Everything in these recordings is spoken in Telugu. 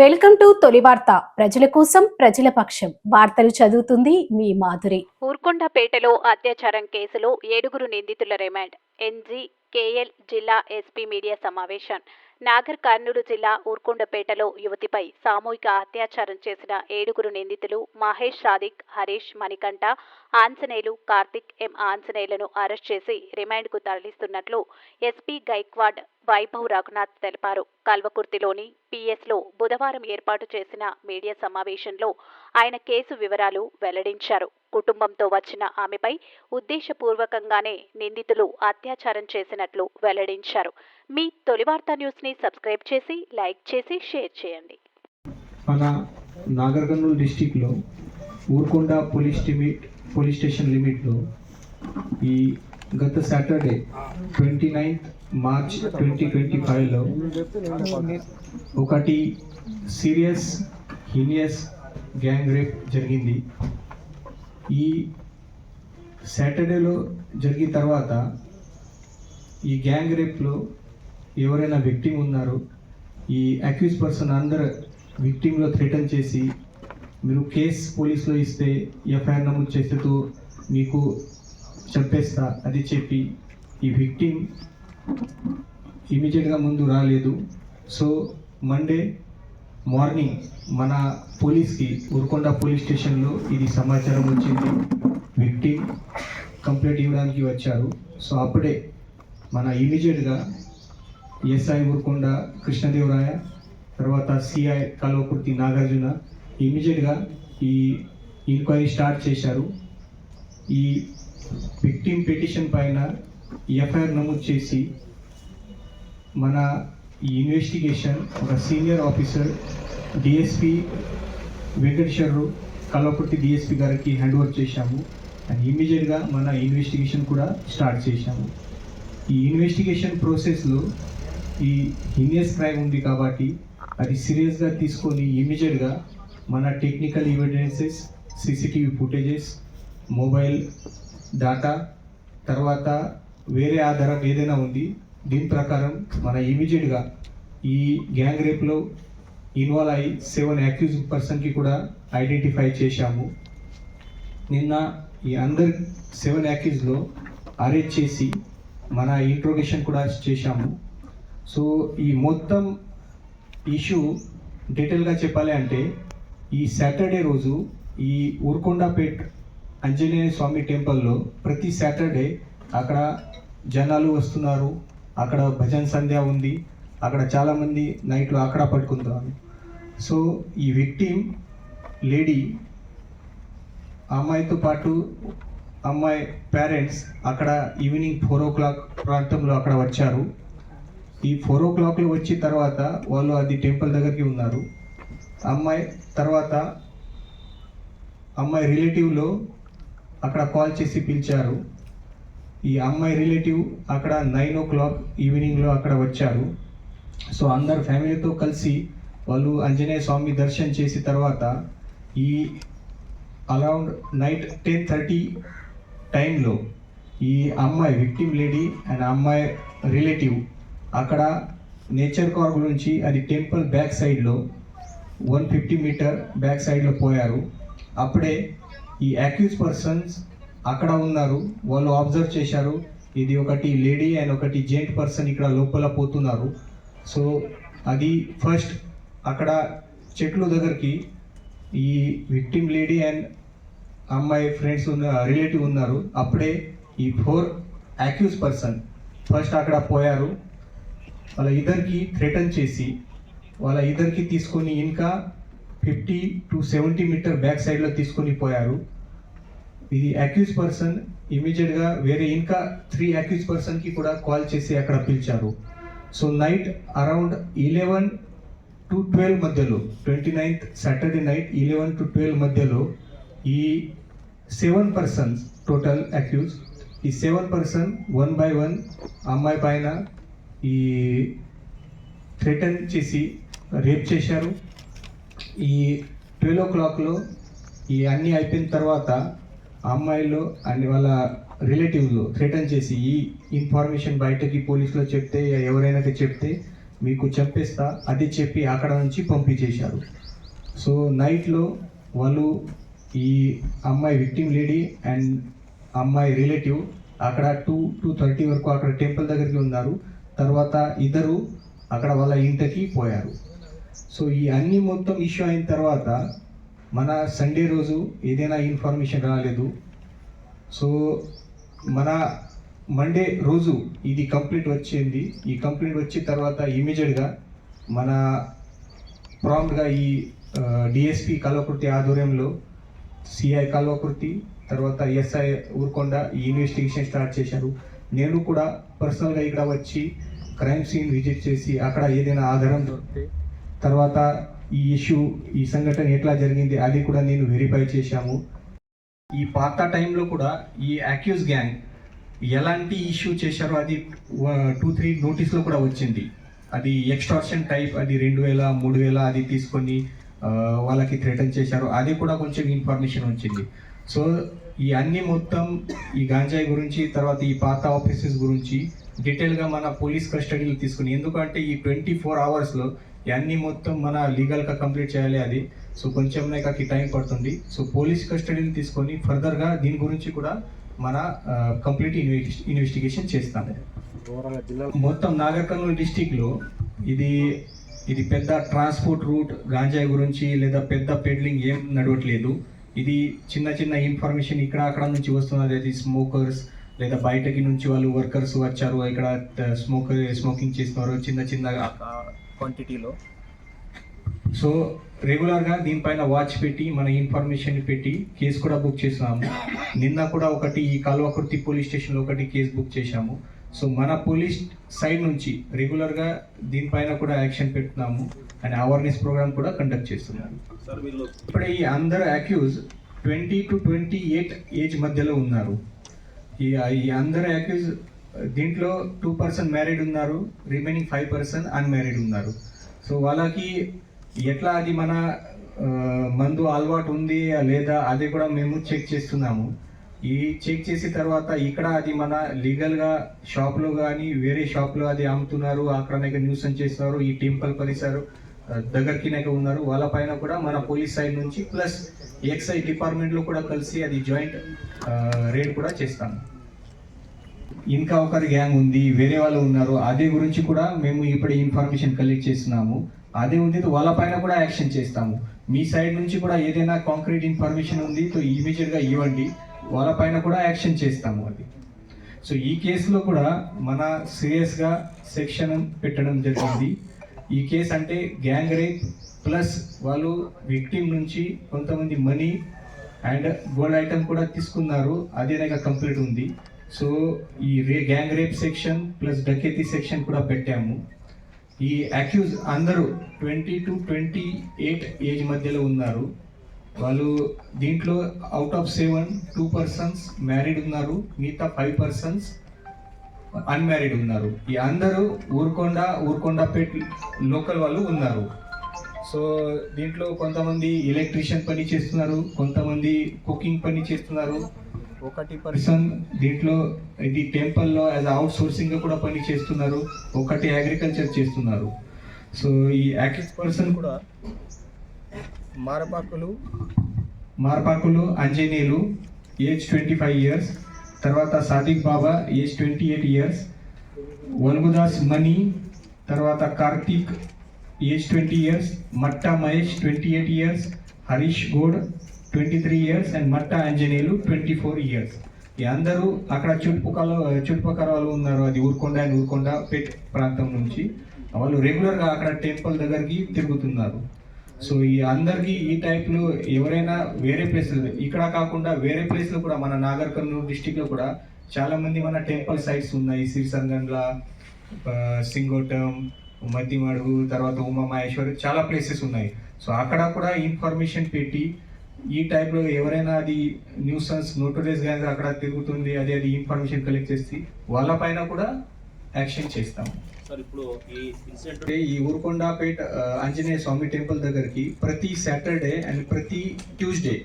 వెల్కమ్ టు తొలి వార్త. ప్రజల కోసం ప్రజల పక్షం. వార్తలు చదువుతుంది మీ మాధురి. ఊర్కొండపేటలో అత్యాచారం కేసులో ఏడుగురు నిందితుల రిమాండ్. ఎన్జీ కేఎల్ జిల్లా ఎస్పీ మీడియా సమావేశం. నాగర్ కర్నూలు జిల్లా ఊర్కొండపేటలో యువతిపై సామూహిక అత్యాచారం చేసిన ఏడుగురు నిందితులు మహేష్ సాదిక్ హరీష్ మణికంఠ ఆంజనేయులు కార్తిక్ ఎం ఆంజనేయులను అరెస్ట్ చేసి రిమాండ్కు తరలిస్తున్నట్లు ఎస్పీ గైక్వాడ్ వైభవ్ రఘునాథ్ తెలిపారు. కల్వకుర్తిలోని పిఎస్లో బుధవారం ఏర్పాటు చేసిన మీడియా సమావేశంలో ఆయన కేసు వివరాలు వెల్లడించారు. కుటుంబంతో వచ్చిన ఆమెపై ఉద్దేశపూర్వకంగానే నిందితులు అత్యాచారం చేసినట్లు వెల్లడించారు. మీ తొలి వార్తా న్యూస్ని సబ్స్క్రైబ్ చేసి లైక్ చేసి షేర్ చేయండి. మన నాగర్ కర్నూలు డిస్టిక్లో Urkonda police limit police station లిమిట్లో ఈ గత Saturday twenty ninth March twenty twenty ఫైవ్లో ఒకటి సీరియస్ హీనియస్ గ్యాంగ్ రేప్ జరిగింది. ఈ సాటర్డేలో జరిగిన తర్వాత ఈ గ్యాంగ్ రేప్లో ఎవరైనా విక్టిమ్ ఉన్నారు ఈ అక్యూజ్ పర్సన్ అందరు విక్టిమ్లో థ్రెటన్ చేసి మీరు కేస్ పోలీసులో ఇస్తే ఎఫ్ఐఆర్ నమోదు చేసేతో మీకు చంపేస్తా అది చెప్పి ఈ విక్టిమ్ ఇమీడియట్గా ముందు రాలేదు. సో మండే మార్నింగ్ మన పోలీస్కి ఉరుకొండ పోలీస్ స్టేషన్లో ఇది సమాచారం వచ్చింది. విక్టిమ్ కంప్లైంట్ ఇవ్వడానికి వచ్చారు. సో అప్పుడే మన ఇమీడియట్గా ఎస్ఐ ఊరుకొండ కృష్ణదేవరాయ తర్వాత సిఐ కల్వకుర్తి నాగార్జున ఇమీడియట్గా ఈ ఇంక్వైరీ స్టార్ట్ చేశారు. ఈ విక్టిమ్ పిటిషన్ పైన ఎఫ్ఐఆర్ నమోదు చేసి మన ఈ ఇన్వెస్టిగేషన్ ఒక senior officer DSP Venkateswara Rao Kalwakurthy DSP గారికి హ్యాండ్ ఓవర్ చేశాము అండ్ ఇమీడియట్గా మన ఇన్వెస్టిగేషన్ కూడా స్టార్ట్ చేశాము. ఈ ఇన్వెస్టిగేషన్ ప్రాసెస్లో ఈ హీనియస్ క్రైమ్ ఉంది కాబట్టి అది సీరియస్గా తీసుకొని ఇమీడియట్గా మన technical evidences CCTV footages mobile data తర్వాత వేరే ఆధారం ఏదైనా ఉంది దీని ప్రకారం మన ఇమీడియట్గా ఈ గ్యాంగ్ రేప్లో ఇన్వాల్వ్ అయ్యి సెవెన్ యాక్యూజ్ పర్సన్కి కూడా ఐడెంటిఫై చేశాము. నిన్న ఈ అందరి సెవెన్ యాక్యూజ్లో అరెస్ట్ చేసి మన ఇంట్రోగేషన్ కూడా చేశాము. సో ఈ మొత్తం ఇష్యూ డీటెయిల్గా చెప్పాలి అంటే ఈ సాటర్డే రోజు ఈ ఊర్కొండపేట్ ఆంజనేయ స్వామి టెంపుల్లో ప్రతి సాటర్డే అక్కడ జనాలు వస్తున్నారు. అక్కడ భజన్ సంధ్య ఉంది. అక్కడ చాలామంది నైట్లో అక్కడ పట్టుకుంటారు సో ఈ విక్టిమ్ లేడీ అమ్మాయితో పాటు అమ్మాయి పేరెంట్స్ అక్కడ ఈవినింగ్ ఫోర్ ఓ క్లాక్ ప్రాంతంలో అక్కడ వచ్చారు. ఈ ఫోర్ ఓ క్లాక్లో వచ్చిన తర్వాత వాళ్ళు అది టెంపుల్ దగ్గరికి ఉన్నారు. అమ్మాయి తర్వాత అమ్మాయి రిలేటివ్లో అక్కడ కాల్ చేసి పిలిచారు. ఈ అమ్మాయి రిలేటివ్ అక్కడ నైన్ ఓ క్లాక్ ఈవినింగ్లో అక్కడ వచ్చారు. సో అందరు ఫ్యామిలీతో కలిసి వాళ్ళు ఆంజనేయ స్వామి దర్శనం చేసిన తర్వాత ఈ అరౌండ్ నైట్ టెన్ థర్టీ టైంలో ఈ అమ్మాయి విక్టిమ్ లేడీ అండ్ అమ్మాయి రిలేటివ్ అక్కడ నేచర్ కార్ గురించి అది టెంపుల్ బ్యాక్ సైడ్లో వన్ ఫిఫ్టీ మీటర్ బ్యాక్ సైడ్లో పోయారు. అప్పుడే ఈ అక్యూజ్ పర్సన్స్ అక్కడ ఉన్నారు. వాళ్ళు అబ్జర్వ్ చేశారు. ఇది ఒకటి లేడీ అండ్ ఒకటి జెంట్ పర్సన్ ఇక్కడ లోపల పోతున్నారు. సో అది ఫస్ట్ అక్కడ చెట్లు దగ్గరికి ఈ విక్టిమ్ లేడీ అండ్ అమ్మాయి ఫ్రెండ్స్ ఉన్న రిలేటివ్ ఉన్నారు. అప్పుడే ఈ ఫోర్ యాక్యూస్ పర్సన్ ఫస్ట్ అక్కడ పోయారు. వాళ్ళ ఇద్దరికి థ్రెటన్ చేసి వాళ్ళ ఇద్దరికి తీసుకొని ఇంకా fifty to seventy meter back సైడ్లో తీసుకొని పోయారు. ఇది అక్యూజ్ పర్సన్ ఇమీడియట్గా వేరే ఇంకా త్రీ అక్యూజ్ పర్సన్కి కూడా కాల్ చేసి అక్కడ పిలిచారు. So night around eleven to twelve మధ్యలో twenty ninth Saturday night eleven to twelve మధ్యలో ఈ సెవెన్ పర్సన్స్ టోటల్ అక్యూజ్ ఈ seven person one by one అమ్మాయి పైన ఈ థ్రెటన్ చేసి రేప్ చేశారు. ఈ ట్వెల్వ్ ఓ క్లాక్లో ఈ అన్నీ అయిపోయిన తర్వాత అమ్మాయిలు అన్ని వాళ్ళ రిలేటివ్లు థ్రెటన్ చేసి ఈ ఇన్ఫర్మేషన్ బయటకి పోలీసులో చెప్తే ఎవరైనా చెప్తే మీకు చంపేస్తా అది చెప్పి అక్కడ నుంచి పంపించేశారు. సో నైట్లో వాళ్ళు ఈ అమ్మాయి విక్టిమ్ లేడీ అండ్ అమ్మాయి రిలేటివ్ అక్కడ టూ టూ థర్టీ వరకు అక్కడ టెంపుల్ దగ్గరికి ఉన్నారు. తర్వాత ఇద్దరు అక్కడ వాళ్ళ ఇంటికి పోయారు. సో ఈ అన్ని మొత్తం ఇష్యూ అయిన తర్వాత మన సండే రోజు ఏదైనా ఇన్ఫర్మేషన్ రాలేదు. సో మన మండే రోజు ఇది కంప్లీట్ వచ్చింది. ఈ కంప్లీట్ వచ్చిన తర్వాత ఇమీడియట్గా మన ప్రాంప్ట్గా ఈ డిఎస్పి కల్వకుర్తి ఆధ్వర్యంలో సిఐ కల్వకుర్తి తర్వాత ఎస్ఐ ఊరుకొండ ఈ ఇన్వెస్టిగేషన్ స్టార్ట్ చేశారు. నేను కూడా పర్సనల్గా ఇక్కడ వచ్చి క్రైమ్ సీన్ విజిట్ చేసి అక్కడ ఏదైనా ఆధారం దొరికితే తర్వాత ఈ ఇష్యూ ఈ సంఘటన ఎట్లా జరిగింది అది కూడా నేను వెరిఫై చేశాము. ఈ పాత టైంలో కూడా ఈ అక్యూజ్ గ్యాంగ్ ఎలాంటి ఇష్యూ చేశారో అది టూ త్రీ నోటీస్లో కూడా వచ్చింది. అది ఎక్స్టార్షన్ టైప్ అది రెండు వేల మూడు వేల అది తీసుకొని వాళ్ళకి థ్రెటన్ చేశారు. అది కూడా కొంచెం ఇన్ఫర్మేషన్ వచ్చింది. సో ఈ అన్ని మొత్తం ఈ గాంజాయి గురించి తర్వాత ఈ పాత ఆఫీసెస్ గురించి డీటెయిల్గా మన పోలీస్ కస్టడీలో తీసుకుని ఎందుకంటే ఈ ట్వంటీ ఫోర్ అవర్స్లో ఇవన్నీ మొత్తం మన లీగల్గా కంప్లీట్ చేయాలి అది. సో కొంచెం నాకు టైం పడుతుంది. సో పోలీస్ కస్టడీని తీసుకొని ఫర్దర్గా దీని గురించి కూడా మన కంప్లీట్ ఇన్వెస్టిగేషన్ చేస్తాను మొత్తం నాగర్ కర్నూలు డిస్టిక్లో ఇది ఇది పెద్ద ట్రాన్స్పోర్ట్ రూట్ గాంజాయి గురించి లేదా పెద్ద పెడ్లింగ్ ఏం నడవట్లేదు. ఇది చిన్న చిన్న ఇన్ఫర్మేషన్ ఇక్కడ అక్కడ నుంచి వస్తున్నది. అది స్మోకర్స్ లేదా బయటకి నుంచి వాళ్ళు వర్కర్స్ వచ్చారు. ఇక్కడ స్మోకర్ స్మోకింగ్ చేస్తున్నారు. చిన్న చిన్నగా క్వాంటిటీలో సో రెగ్యులర్గా దీనిపైన వాచ్ పెట్టి మన ఇన్ఫర్మేషన్ పెట్టి కేసు కూడా బుక్ చేస్తున్నాము నిన్న కూడా ఒకటి ఈ కల్వకుర్తి పోలీస్ స్టేషన్లో ఒకటి కేసు బుక్ చేశాము సో మన పోలీస్ సైడ్ నుంచి రెగ్యులర్గా దీనిపైన కూడా యాక్షన్ పెడుతున్నాము. అండ్ అవేర్నెస్ ప్రోగ్రామ్ కూడా కండక్ట్ చేస్తున్నాము ఇప్పుడు ఈ అందరు accused twenty to twenty eight age మధ్యలో ఉన్నారు. ఈ ఈ అందరు అక్యూజ్ దీంట్లో టూ పర్సన్ మ్యారీడ్ ఉన్నారు రిమైనింగ్ ఫైవ్ పర్సన్ అన్మ్యారీడ్ ఉన్నారు. సో వాళ్ళకి ఎట్లా అది మన మందు అలవాటు ఉంది లేదా అది కూడా మేము చెక్ చేస్తున్నాము. ఈ చెక్ చేసిన తర్వాత ఇక్కడ అది మన లీగల్గా షాప్లో కానీ వేరే షాప్లో అది అమ్ముతున్నారు అక్కడ న్యూస్ చేస్తున్నారు ఈ టెంపుల్ పరిసరం ఆ, ఉన్నారు. వాళ్ళ పైన కూడా మన పోలీస్ సైడ్ నుంచి ప్లస్ ఎక్సైజ్ డిపార్ట్మెంట్లో కూడా కలిసి అది జాయింట్ రేడ్ కూడా చేస్తాము. ఇంకా ఒకరి గ్యాంగ్ ఉంది వేరే వాళ్ళు ఉన్నారు అదే గురించి కూడా మేము ఇప్పుడు ఇన్ఫర్మేషన్ కలెక్ట్ చేస్తున్నాము. అదే ఉంది వాళ్ళ పైన కూడా యాక్షన్ చేస్తాము. మీ సైడ్ నుంచి కూడా ఏదైనా కాంక్రీట్ ఇన్ఫర్మేషన్ ఉంది సో ఇమీడియట్గా ఇవ్వండి. వాళ్ళ పైన కూడా యాక్షన్ చేస్తాము అది. సో ఈ కేసులో కూడా మన సీరియస్గా సెక్షన్ పెట్టడం జరిగింది. ఈ కేసు అంటే గ్యాంగ్ రేప్ ప్లస్ వాళ్ళు విక్టిమ్ నుంచి కొంతమంది మనీ అండ్ గోల్డ్ ఐటమ్ కూడా తీసుకున్నారు. అదే కంప్లీట్ ఉంది. సో ఈ రే gang rape section plus dacoity section కూడా పెట్టాము. ఈ అక్యూజ్ అందరూ twenty to twenty eight age మధ్యలో ఉన్నారు. వాళ్ళు దీంట్లో out of seven two persons married ఉన్నారు. మిగతా ఫైవ్ పర్సన్స్ అన్మ్యారీడ్ ఉన్నారు. ఈ అందరూ ఊరుకొండ ఊరుకొండపేట్ లోకల్ వాళ్ళు ఉన్నారు. సో దీంట్లో కొంతమంది ఎలక్ట్రీషియన్ పని చేస్తున్నారు కొంతమంది కుకింగ్ పని చేస్తున్నారు. ఒకటి పర్సన్ దీంట్లో ఇది టెంపుల్లో యాజ్ అవుట్ సోర్సింగ్ కూడా పని చేస్తున్నారు. ఒకటి అగ్రికల్చర్ చేస్తున్నారు. సో ఈ యాక్టివ్ పర్సన్ కూడా Marapakulu Marapakulu Anjaneyulu age twenty five years తర్వాత Sadiq Baba age twenty eight years Valgudas Mani తర్వాత Karthik age twenty years Matta Mahesh twenty eight years Harish Goud twenty three years and Matta Anjaneyulu twenty four years అందరూ అక్కడ చుట్టుపక్కల చుట్టుపక్కల వాళ్ళు ఉన్నారు. అది ఊరుకొండ అండ్ ఊరుకొండ పెట్ ప్రాంతం నుంచి. వాళ్ళు రెగ్యులర్గా అక్కడ టెంపుల్ దగ్గరికి తిరుగుతున్నారు. సో ఈ అందరికీ ఈ టైప్లో ఎవరైనా వేరే ప్లేసెస్ ఇక్కడ కాకుండా వేరే ప్లేస్లో కూడా మన నాగర్ కర్నూలు డిస్టిక్లో కూడా చాలామంది మన టెంపుల్ సైట్స్ ఉన్నాయి. సిరిసంగండ్ల సింగోటం మద్దిమడుగు తర్వాత ఉమా మహేశ్వరి చాలా ప్లేసెస్ ఉన్నాయి. సో అక్కడ కూడా ఇన్ఫర్మేషన్ పెట్టి ఈ టైప్లో ఎవరైనా అది న్యూసెన్స్ నోటరీస్ గ్యాంగ్ అక్కడ తిరుగుతుంది అది అది ఇన్ఫర్మేషన్ కలెక్ట్ చేసి వాళ్ళ పైన కూడా యాక్షన్ చేస్తాము. సార్ ఇప్పుడు ఈ ఇన్సిడెంట్ అంటే ఈ ఊరుకొండపేట ఆంజనేయ స్వామి టెంపుల్ దగ్గరికి ప్రతి సాటర్డే అండ్ ప్రతి ట్యూస్డే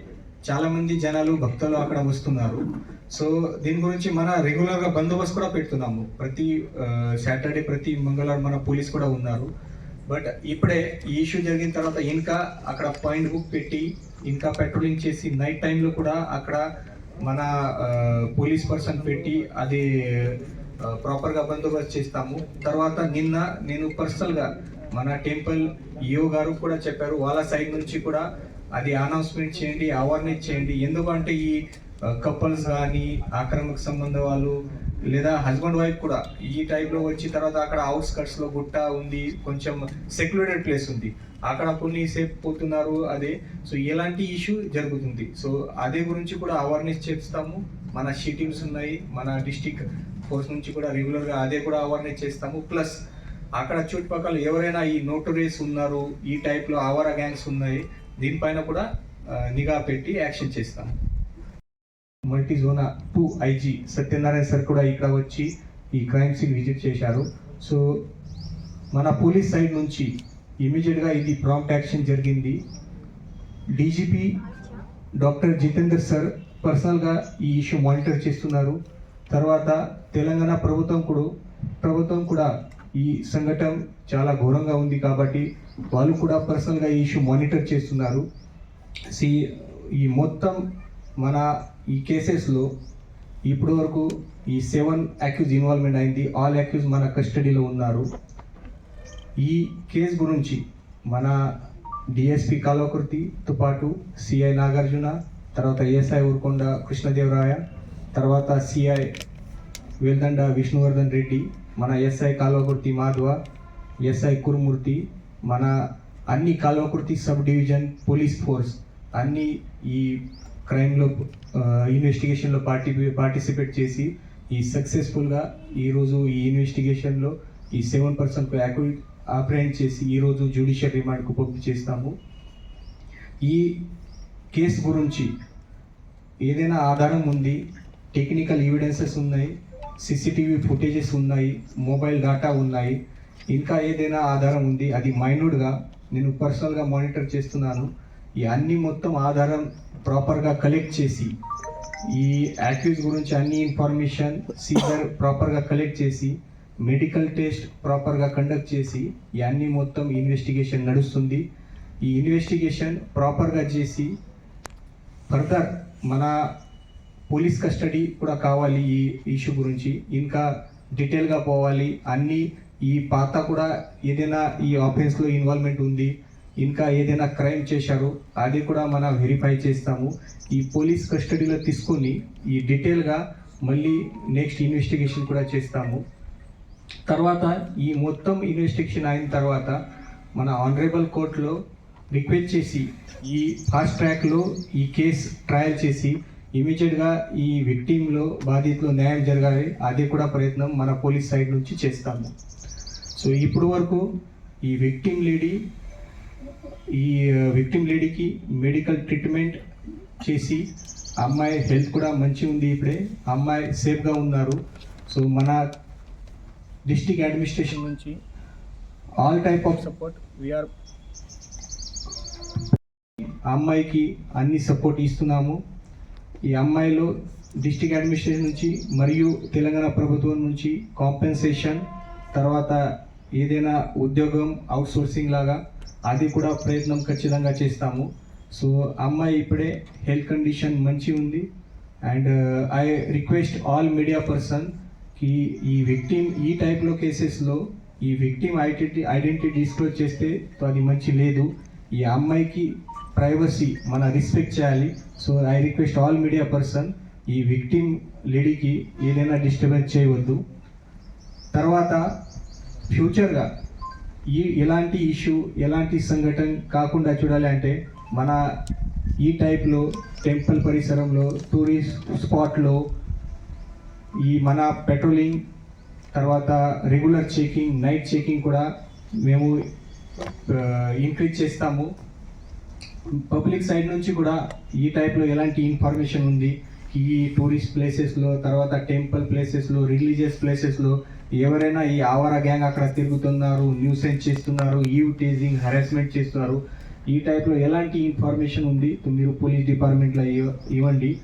చాలా మంది జనాలు భక్తులు అక్కడ వస్తున్నారు. సో దీని గురించి మన రెగ్యులర్గా బందోబస్తు కూడా పెడుతున్నాము. ప్రతి సాటర్డే ప్రతి మంగళవారం మన పోలీస్ కూడా ఉన్నారు. బట్ ఇప్పుడే ఈ ఇష్యూ జరిగిన తర్వాత ఇంకా అక్కడ పాయింట్ బుక్ పెట్టి ఇంకా పెట్రోలింగ్ చేసి నైట్ టైంలో కూడా అక్కడ మన పోలీస్ పర్సన్ పెట్టి అది ప్రాపర్గా బందోబస్తు చేస్తాము. తర్వాత నిన్న నేను పర్సనల్గా మన టెంపుల్ ఈఓ గారు కూడా చెప్పారు వాళ్ళ సైడ్ నుంచి కూడా అది అనౌన్స్మెంట్ చేయండి అవేర్నెస్ చేయండి. ఎందుకంటే ఈ కపుల్స్ కానీ ఆక్రమక సంబంధ వాళ్ళు లేదా హస్బెండ్ వైఫ్ కూడా ఈ టైప్లో వచ్చిన తర్వాత అక్కడ అవుట్స్కట్స్లో గుట్ట ఉంది కొంచెం సెక్యులేటెడ్ ప్లేస్ ఉంది. అక్కడ కొన్ని సేపు పోతున్నారు అదే. సో ఎలాంటి ఇష్యూ జరుగుతుంది? సో అదే గురించి కూడా అవేర్నెస్ చేస్తాము. మన షీ టీమ్స్ ఉన్నాయి. మన డిస్టిక్ ఫోర్స్ నుంచి కూడా రెగ్యులర్గా అదే కూడా అవేర్నెస్ చేస్తాము. ప్లస్ అక్కడ చుట్టుపక్కల ఎవరైనా ఈ నోటరీస్ ఉన్నారు ఈ టైప్లో లో గ్యాంగ్స్ ఉన్నాయి దీనిపైన కూడా నిఘా పెట్టి యాక్షన్ చేస్తాము. Multi zone two IG Satyanarayana sir కూడా ఇక్కడ వచ్చి ఈ క్రైమ్ సీన్ విజిట్ చేశారు. సో మన పోలీస్ సైడ్ నుంచి ఇమీడియట్గా ఇది ప్రాంప్ట్ యాక్షన్ జరిగింది. డీజీపీ డాక్టర్ జితేందర్ సార్ పర్సనల్గా ఈ ఇష్యూ మానిటర్ చేస్తున్నారు. తర్వాత తెలంగాణ ప్రభుత్వం కూడా ప్రభుత్వం కూడా ఈ సంఘటన చాలా ఘోరంగా ఉంది కాబట్టి వాళ్ళు కూడా పర్సనల్గా ఈ ఇష్యూ మానిటర్ చేస్తున్నారు. సి ఈ మొత్తం మన ఈ కేసెస్లో ఇప్పటి వరకు ఈ సెవెన్ అక్యూజ్ ఇన్వాల్వ్మెంట్ అయింది. ఆల్ అక్యూజ్ మన కస్టడీలో ఉన్నారు. ఈ కేసు గురించి మన డిఎస్పి కాలోకృతితో పాటు సిఐ నాగార్జున తర్వాత ఏఎస్ఐ ఊరుకొండ కృష్ణదేవరాయ తర్వాత సిఐ వేల్దండ విష్ణువర్ధన్ రెడ్డి మన ఎస్ఐ కాల్వకుర్తి మాధవ ఎస్ఐ కురుమూర్తి మన అన్ని Kalwakurthy sub division police force అన్ని ఈ క్రైమ్లో ఇన్వెస్టిగేషన్లో పార్టీ పార్టిసిపేట్ చేసి ఈ సక్సెస్ఫుల్గా ఈరోజు ఈ ఇన్వెస్టిగేషన్లో ఈ సెవెన్ పర్సెంట్ యాక్యూట్ అప్రహెండ్ చేసి ఈరోజు జ్యుడిషియల్ రిమాండ్కు పంపి చేస్తాము. ఈ కేసు గురించి ఏదైనా ఆధారం ఉంది టెక్నికల్ ఎవిడెన్సెస్ ఉన్నాయి సీసీటీవీ ఫుటేజెస్ ఉన్నాయి మొబైల్ డేటా ఉన్నాయి ఇంకా ఏదైనా ఆధారం ఉంది అది మైన్యూట్గా నేను పర్సనల్గా మానిటర్ చేస్తున్నాను. ఈ అన్ని మొత్తం ఆధారం ప్రాపర్గా కలెక్ట్ చేసి ఈ యాక్టివ్స్ గురించి అన్ని ఇన్ఫర్మేషన్ సీజర్ ప్రాపర్గా కలెక్ట్ చేసి మెడికల్ టెస్ట్ ప్రాపర్గా కండక్ట్ చేసి యాన్ని మొత్తం ఇన్వెస్టిగేషన్ నడుస్తుంది. ఈ ఇన్వెస్టిగేషన్ ప్రాపర్గా చేసి ఫర్దర్ మన పోలీస్ కస్టడీ కూడా కావాలి ఈ ఇష్యూ గురించి. ఇంకా డీటెయిల్గా పోవాలి. అన్ని ఈ పాత కూడా ఏదైనా ఈ ఆఫెన్స్లో ఇన్వాల్వ్మెంట్ ఉంది. ఇంకా ఏదైనా క్రైమ్ చేశారు అది కూడా మనం వెరిఫై చేస్తాము. ఈ పోలీస్ కస్టడీలో తీసుకొని ఈ డీటెయిల్గా మళ్ళీ నెక్స్ట్ ఇన్వెస్టిగేషన్ కూడా చేస్తాము. తర్వాత ఈ మొత్తం ఇన్వెస్టిగేషన్ అయిన తర్వాత మన ఆనరేబుల్ కోర్టులో రిక్వెస్ట్ చేసి ఈ ఫాస్ట్ ట్రాక్లో ఈ కేసు ట్రయల్ చేసి ఇమీడియట్గా ఈ విక్టీంలో బాధితులు న్యాయం జరగాలి అది కూడా ప్రయత్నం మన పోలీస్ సైడ్ నుంచి చేస్తాము. సో ఇప్పుడు వరకు ఈ విక్టిమ్ లేడీ ఈ విక్టిమ్ లేడీకి మెడికల్ ట్రీట్మెంట్ చేసి అమ్మాయి హెల్త్ కూడా మంచి ఉంది ఇప్పుడే అమ్మాయి సేఫ్గా ఉన్నారు. సో మన డిస్టిక్ అడ్మినిస్ట్రేషన్ నుంచి all type of support we are అమ్మాయికి అన్ని సపోర్ట్ ఇస్తున్నాము. ఈ అమ్మాయిలో డిస్టిక్ అడ్మినిస్ట్రేషన్ నుంచి మరియు తెలంగాణ ప్రభుత్వం నుంచి కాంపెన్సేషన్ తర్వాత ఏదైనా ఉద్యోగం అవుట్సోర్సింగ్ లాగా అది కూడా ప్రయత్నం ఖచ్చితంగా చేస్తాము. సో అమ్మాయి ఇప్పుడే హెల్త్ కండిషన్ మంచి ఉంది and I request all media person కి ఈ విక్టిమ్ ఈ టైప్లో కేసెస్లో ఈ విక్టిమ్ ఐడెంటిటీ ఐడెంటిటీ డిస్క్లోజ్ చేస్తే అది మంచి లేదు. ఈ అమ్మాయికి ప్రైవసీ మన రెస్పెక్ట్ చేయాలి. So I request all media person ఈ విక్టిమ్ లేడీకి ఏదైనా డిస్టర్బెన్స్ చేయవద్దు. తర్వాత ఫ్యూచర్గా ఈ ఎలాంటి ఇష్యూ ఎలాంటి సంఘటన కాకుండా చూడాలి అంటే మన ఈ టైప్లో టెంపుల్ పరిసరంలో టూరిస్ట్ స్పాట్లో ఈ మన పెట్రోలింగ్ తర్వాత రెగ్యులర్ చెకింగ్ నైట్ చెకింగ్ కూడా మేము ఇంక్రీజ్ చేస్తాము. పబ్లిక్ సైడ్ నుంచి కూడా ఈ టైప్లో ఎలాంటి ఇన్ఫర్మేషన్ ఉంది? ఈ టూరిస్ట్ ప్లేసెస్లో తర్వాత టెంపుల్ ప్లేసెస్లో రిలీజియస్ ప్లేసెస్లో ఎవరైనా ఈ ఆవారా గ్యాంగ్ అక్కడ తిరుగుతున్నారు న్యూసెన్స్ చేస్తున్నారు ఈవ్ టేజింగ్ హెరాస్మెంట్ చేస్తున్నారు ఈ టైప్లో ఎలాంటి ఇన్ఫర్మేషన్ ఉంది? మీరు పోలీస్ డిపార్ట్మెంట్లో ఇవ్వ- ఇవ్వండి.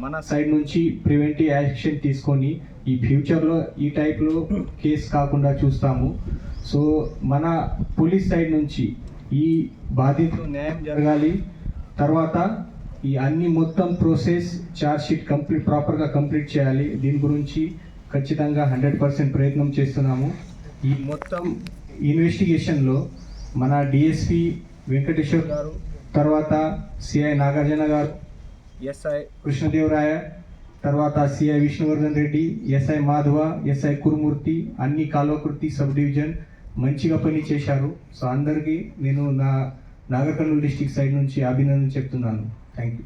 మన సైడ్ నుంచి ప్రివెంటివ్ యాక్షన్ తీసుకొని ఈ ఫ్యూచర్లో ఈ టైప్లో కేసు కాకుండా చూస్తాము. సో మన పోలీస్ సైడ్ నుంచి ఈ బాధితులు న్యాయం జరగాలి. తర్వాత ఈ అన్ని మొత్తం ప్రోసెస్ చార్జ్ షీట్ కంప్లీట్ ప్రాపర్గా కంప్లీట్ చేయాలి. దీని గురించి ఖచ్చితంగా హండ్రెడ్ పర్సెంట్ ప్రయత్నం చేస్తున్నాము. ఈ మొత్తం ఇన్వెస్టిగేషన్లో మన డిఎస్పి వెంకటేశ్వర్ గారు తర్వాత సిఐ నాగార్జున గారు ఎస్ఐ కృష్ణదేవరాయ తర్వాత CI Vishnuvardhan Reddy SI Madhava SI Kurumurthy అన్ని కాల్వకుర్తి సబ్ డివిజన్ మంచిగా పని చేశారు. సో అందరికీ నేను నా నాగర్ కర్నూలు డిస్టిక్ సైడ్ నుంచి అభినందన చెప్తున్నాను. Thank you